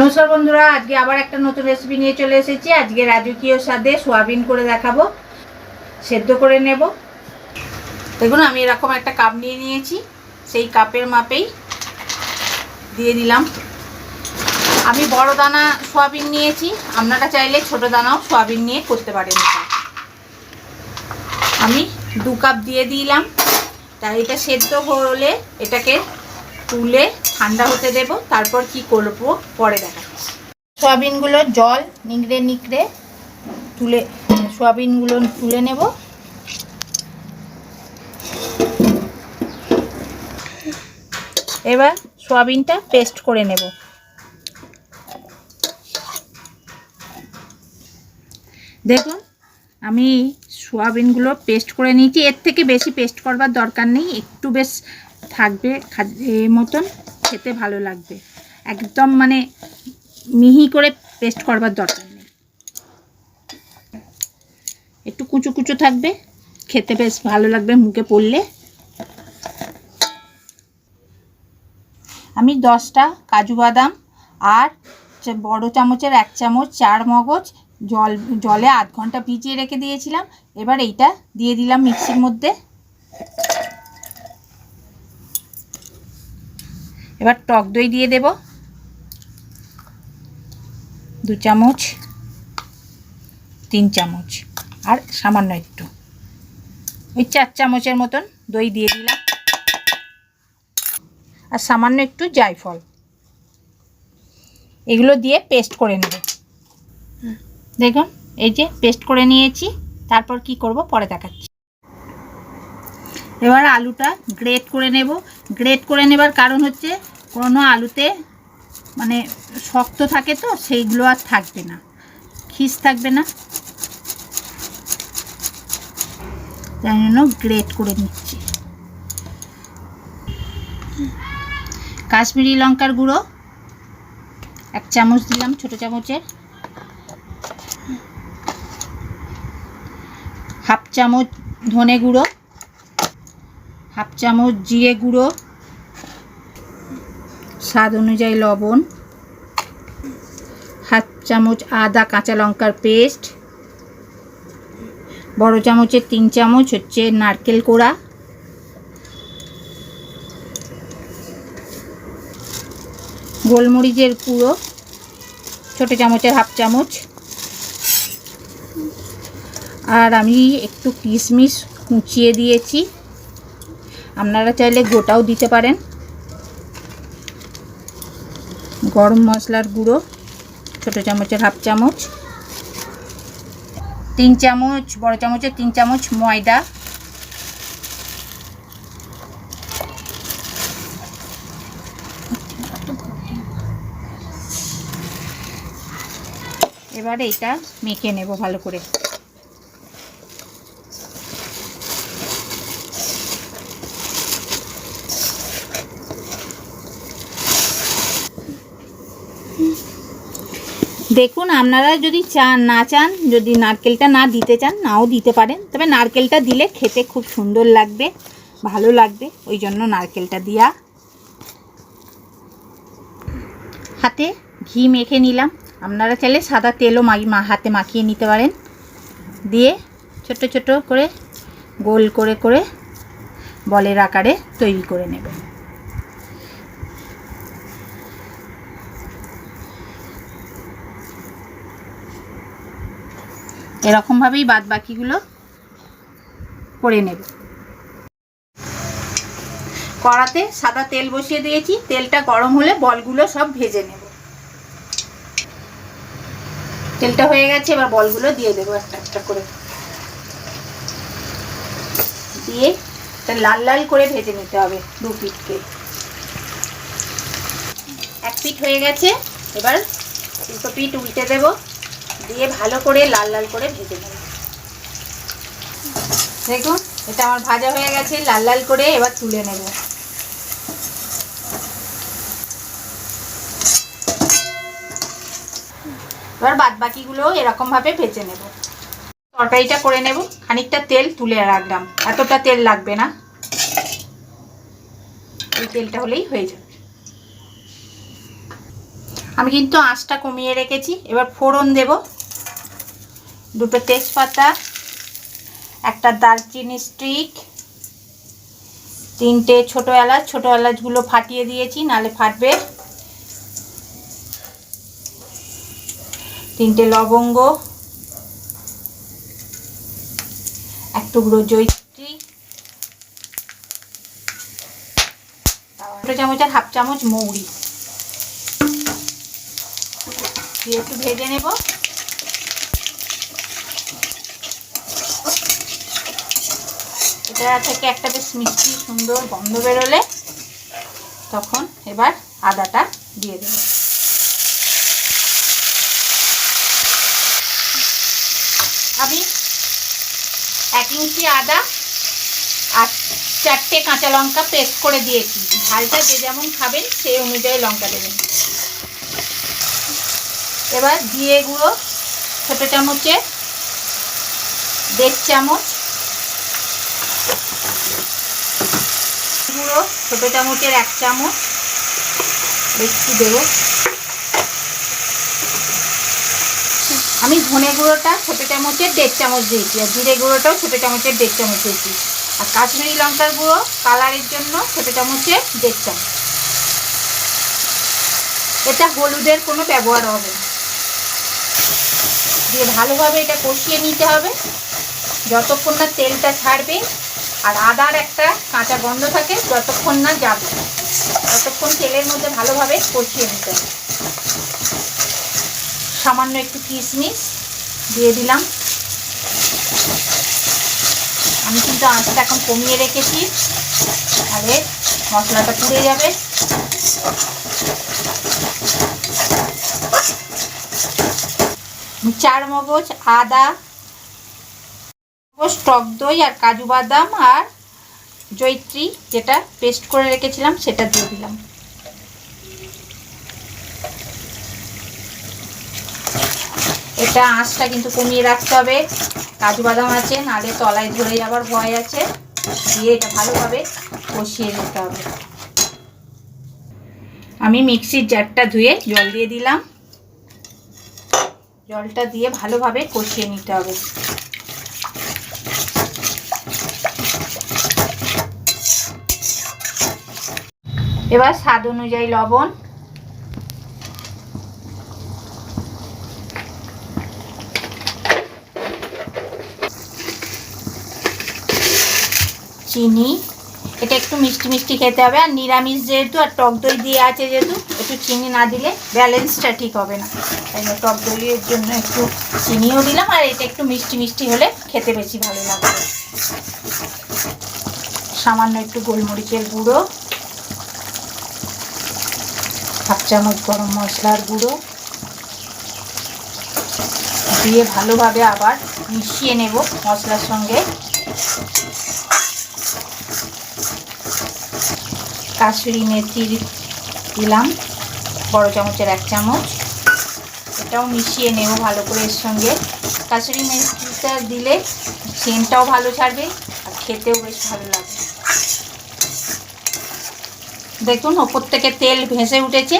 নমস্কার বন্ধুরা, আজকে আবার একটা নতুন রেসিপি নিয়ে চলে এসেছি। আজকে রাজকীয় স্বাদে সোয়াবিন করে দেখাবো, সেদ্ধ করে নেব। দেখুন, আমি এরকম একটা কাপ নিয়ে নিয়েছি, সেই কাপের মাপেই দিয়ে দিলাম। আমি বড় দানা সোয়াবিন নিয়েছি, আপনারা চাইলে ছোট দানাও সোয়াবিন নিয়ে করতে পারেন আমি দু কাপ দিয়ে দিলাম। তাই এটা সেদ্ধ হলে এটাকে তুলে ঠান্ডা হতে দেব তারপর কি করব পরে দেখাচ্ছি। সয়াবিনগুলো জল নিংড়ে নিংড়ে তুলে সয়াবিনগুলো তুলে নেব। এবার সয়াবিনটা পেস্ট করে নেব। দেখুন আমি সোয়াবিনগুলো পেস্ট করে নিয়েছি। এর থেকে বেশি পেস্ট করবার দরকার নেই একটু বেশ থাকবে খা- এ মতন। খেতে ভালো লাগবে। একদম মানে মিহি করে পেস্ট করবার দরকার নেই। একটু কুচু কুচু থাকবে, খেতে বেশ ভালো লাগবে মুখে পড়লে। আমি দশটা কাজু বাদাম আর বড় চামচের এক চামচ চার মগজ জল জলে আধ ঘণ্টা ভিজিয়ে রেখে দিয়েছিলাম। এবার এইটা দিয়ে দিলাম মিক্সির মধ্যে। এবার টক দই দিয়ে দেব। দু চামচ, তিন চামচ, আর সামান্য একটু। ওই চার চামচের মতন দই দিয়ে দিলাম। আর সামান্য একটু জায়ফল। এগুলো দিয়ে পেস্ট করে নেব। দেখুন, এই যে পেস্ট করে নিয়েছি। তারপর কি করব পরে দেখাচ্ছি। এবার আলুটা গ্রেট করে নেব। গ্রেট করে নেবার কারণ হচ্ছে কোনো আলুতে মানে শক্ত থাকে তো, সেইগুলো আর থাকবে না। খিস থাকবে না। তাই জন্য গ্রেট করে নিচ্ছি। কাশ্মীরি লঙ্কার গুঁড়ো, এক চামচ দিলাম ছোট চামচের। হাফ চামচ ধনে গুঁড়ো, হাফ চামচ জিরে গুঁড়ো। স্বাদ অনুযায়ী লবণ, হাফ চামচ আদা কাঁচা লঙ্কার পেস্ট, বড় চামচের তিন চামচ হচ্ছে নারকেল কোড়া, গোলমরিচের গুঁড়ো, ছোটো চামচের হাফ চামচ, আর আমি একটু কিশমিশ কুচিয়ে দিয়েছি। আপনারা চাইলে গোটাও দিতে পারেন। গরম মশলার গুঁড়ো, ছোটো চামচের হাফ চামচ, তিন চামচ, বড় চামচের তিন চামচ ময়দা, এবারে এটা মেখে নেব ভালো করে। দেখুন, আপনারা যদি চান না চান, যদি নারকেলটা না দিতে চান, নাও দিতে পারেন। তবে নারকেলটা দিলে খেতে খুব সুন্দর লাগবে, ভালো লাগবে। ওই জন্য নারকেলটা দেওয়া হাতে ঘি মেখে নিলাম। আপনারা চাইলে সাদা তেলও মা হাতে মাখিয়ে নিতে পারেন। দিয়ে ছোট ছোট করে গোল করে করে বলের আকারে তৈরি করে নেবেন। এরকমভাবেই বাদ বাকিগুলো করে নেব। কড়াতে সাদা তেল বসিয়ে দিয়েছি, তেলটা গরম হলে বলগুলো সব ভেজে নেব। তেলটা হয়ে গেছে, এবার বলগুলো দিয়ে দেবো একটা একটা করে। দিয়ে লাল লাল করে ভেজে নিতে হবে দু পিঠকে। এক পিঠ হয়ে গেছে, এবার দুটো পিঠ উল্টে দেবো। দিয়ে ভালো করে লাল লাল করে ভেজে নেব। দেখুন, এটা আমার ভাজা হয়ে গেছে, লাল লাল করে এবার তুলে নেব। এবার বাদ বাকিগুলো এরকমভাবে ভেজে নেব। তরকারিটা করে নেব, খানিকটা তেল তুলে রাখলাম। এতটা তেল লাগবে না। এই তেলটা হলেই হয়ে যাবে। আমি কিন্তু আঁচটা কমিয়ে রেখেছি। এবার ফোড়ন দেব। দুটো তেজপাতা, একটা দারচিনি স্টিক, তিনটে ছোটো এলাচ। ছোটো এলাচগুলো ফাটিয়ে দিয়েছি, নালে ফাটবে। তিনটে লবঙ্গ, এক টুকরো জৈত্রী ছোটো চামচ আর হাফ চামচ মৌরি। দিয়ে একটু ভেজে নেব। এটা থেকে একটা বেশ মিষ্টি, সুন্দর গন্ধ বেরোলে তখন এবার আদাটা দিয়ে দেব। আমি এক ইঞ্চি আদা আর চারটে কাঁচা লঙ্কা পেস্ট করে দিয়েছি। ঝালটা যে যেমন খাবেন, সেই অনুযায়ী লঙ্কা দেবেন। এবার জিরে গুঁড়ো ছোটো চামচে দেড় চামচ গুঁড়ো ছোটো চামচের এক চামচ একটু দেবো। আমি ধনে গুঁড়োটা ছোটো চামচের দেড় চামচ দিয়েছি আর জিরে গুঁড়োটাও ছোটো চামচের দেড় চামচ দিয়েছি। আর কাশ্মীরি লঙ্কার গুঁড়ো কালারের জন্য ছোটো চামচে দেড় চামচ। এটা হলুদের কোনো ব্যবহার হবে না। দিয়ে ভালোভাবে এটা কষিয়ে নিতে হবে। যতক্ষণ না তেলটা ছাড়বে আর আদার একটা কাঁচা গন্ধ থাকে যতক্ষণ না যাবে। ততক্ষণ তেলের মধ্যে ভালোভাবে কষিয়ে নিতে হবে। সামান্য একটু কিশমিশ দিয়ে দিলাম। আমি কিন্তু আঁচটা এখন কমিয়ে রেখেছি। তাহলে মশলাটা পুড়ে যাবে। চার মগজ, আদা, মগজ, টক দই আর কাজু বাদাম আর জৈত্রী যেটা পেস্ট করে রেখেছিলাম, সেটা দিয়ে দিলাম। এটা আঁচটা কিন্তু কমিয়ে রাখতে হবে। কাজু বাদাম আছে নালে তলায় ধরে যাবার ভয় আছে। দিয়ে এটা ভালোভাবে কষিয়ে নিতে হবে। আমি মিক্সির জারটা ধুয়ে জল দিয়ে দিলাম। জলটা দিয়ে ভালোভাবে কষিয়ে নিতে হবে। এবার স্বাদ অনুযায়ী লবণ। চিনি। এটা একটু মিষ্টি মিষ্টি খেতে হবে। আর নিরামিষ যেহেতু আর টক দই দিয়ে আছে যেহেতু, একটু চিনি না দিলে ব্যালেন্সটা ঠিক হবে না। তাই জন্য টক দইয়ের জন্য একটু চিনিও দিলাম, আর এটা একটু মিষ্টি মিষ্টি হলে খেতে বেশি ভালো লাগবে। সামান্য একটু গোলমরিচের গুঁড়ো, হাফ চামচ গরম মশলার গুঁড়ো, দিয়ে ভালোভাবে আবার মিশিয়ে নেব মশলার সঙ্গে। কাসুরি মেথি দিলাম, বড় চামচের এক চামচ। এটাও মিশিয়ে নেব ভালো করে এর সঙ্গে। কাসুরি মেথিটা দিলে সেন্টটাও ভালো ছাড়বে আর খেতেও বেশ ভালো লাগবে। দেখুন, ওপর থেকে তেল ভেসে উঠেছে।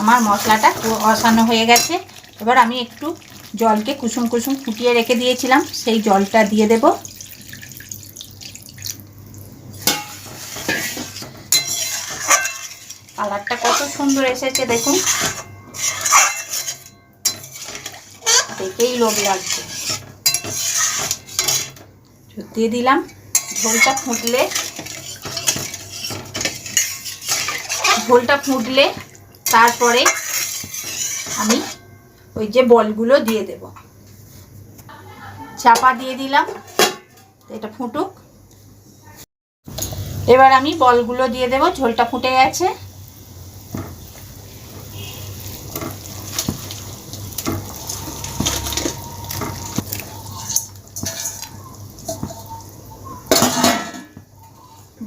আমার মশলাটা অসানো হয়ে গেছে। এবার আমি একটু জলকে কুসুম কুসুম ফুটিয়ে রেখে দিয়েছিলাম, সেই জলটা দিয়ে দেবো। কালারটা কত সুন্দর এসেছে, দেখুন। দেখেই লোভ লাগছে দিয়ে দিলাম। ঝোলটা ফুটলে ঝোলটা ফুটলে তারপরে আমি ওই যে বলগুলো দিয়ে দেব। চাপা দিয়ে দিলাম, এটা ফুটুক। এবার আমি বলগুলো দিয়ে দেব, ঝোলটা ফুটে গেছে।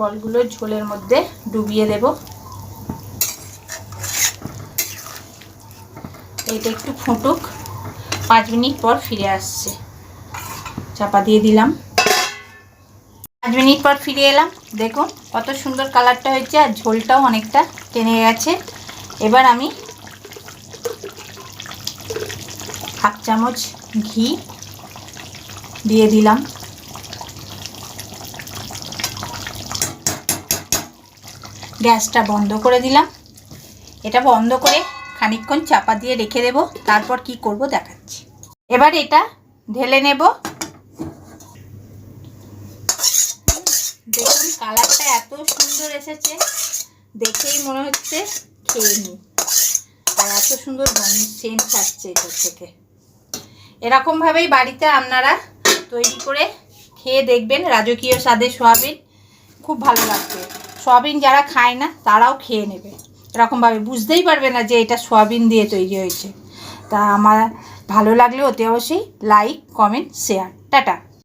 বলগুলো ঝোলের মধ্যে ডুবিয়ে দেব। এটা একটু ফুটুক, পাঁচ মিনিট পর ফিরে আসছে। চাপা দিয়ে দিলাম। পাঁচ মিনিট পর ফিরে এলাম। দেখুন কত সুন্দর কালারটা হয়েছে আর ঝোলটাও অনেকটা টেনে গেছে। এবার আমি হাফ চামচ ঘি দিয়ে দিলাম। গ্যাসটা বন্ধ করে দিলাম। এটা বন্ধ করে খানিকক্ষণ চাপা দিয়ে রেখে দেব, তারপর কি করব দেখাচ্ছি। এবার এটা ঢেলে নেব। দেখুন, কালারটা এত সুন্দর এসেছে, দেখেই মনে হচ্ছে খেয়ে নিই। আর এত সুন্দর সেন্ট ছাড়ছে এটার থেকে। এরকমভাবেই বাড়িতে আপনারা তৈরি করে খেয়ে দেখবেন, রাজকীয় স্বাদে সোয়াবিন খুব ভালো লাগবে। সোয়াবিন যারা খায় না, তারাও খেয়ে নেবে। এরকমভাবে বুঝতেই পারবে না যে এটা সোয়াবিন দিয়ে তৈরি হয়েছে। তা আমার ভালো লাগলে অতি অবশ্যই লাইক কমেন্ট শেয়ার টাটা।